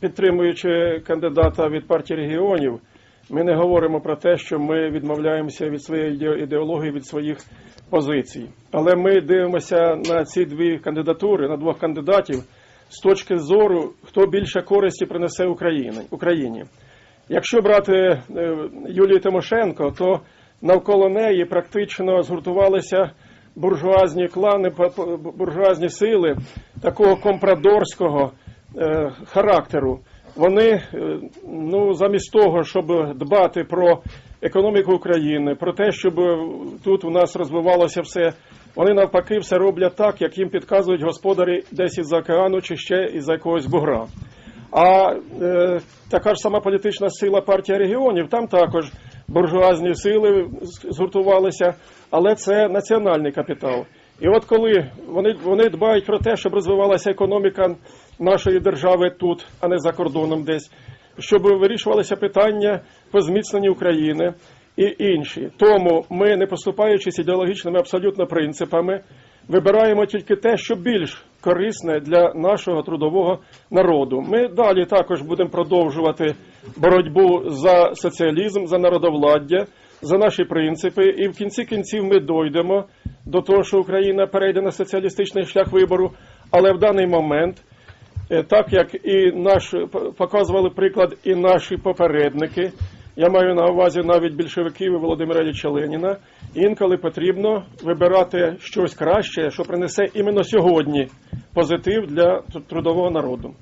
підтримуючи кандидата від партії регіонів, ми не говоримо про те, що ми відмовляємося від своєї ідеології, від своїх позицій. Але ми дивимося на ці дві кандидатури, на двох кандидатів з точки зору, хто більше користі принесе Україні. Якщо брати е, Юлію Тимошенко, то навколо неї практично згуртувалися буржуазні клани, буржуазні сили такого компрадорського характеру. Вони е, ну, замість того, щоб дбати про економіку України, про те, щоб е, тут у нас розвивалося все, вони навпаки все роблять так, як їм підказують господарі десь із океану чи ще із якогось бугра. А е, така ж сама політична сила партія регіонів, там також буржуазні сили згуртувалися, але це національний капітал. І от коли вони, вони дбають про те, щоб розвивалася економіка нашої держави тут, а не за кордоном десь, щоб вирішувалися питання по зміцненню України і інші. Тому ми, не поступаючись ідеологічними абсолютно принципами, вибираємо тільки те, що більш корисне для нашого трудового народу. Ми далі також будемо продовжувати боротьбу за соціалізм, за народовладдя, за наші принципи, і в кінці кінців ми дойдемо до того, що Україна перейде на соціалістичний шлях вибору. Але в даний момент, е, так як і наш показували приклад, і наші попередники. Я маю на увазі навіть більшовиків і Володимира Ілліча Леніна. Інколи потрібно вибирати щось краще, що принесе іменно сьогодні позитив для трудового народу.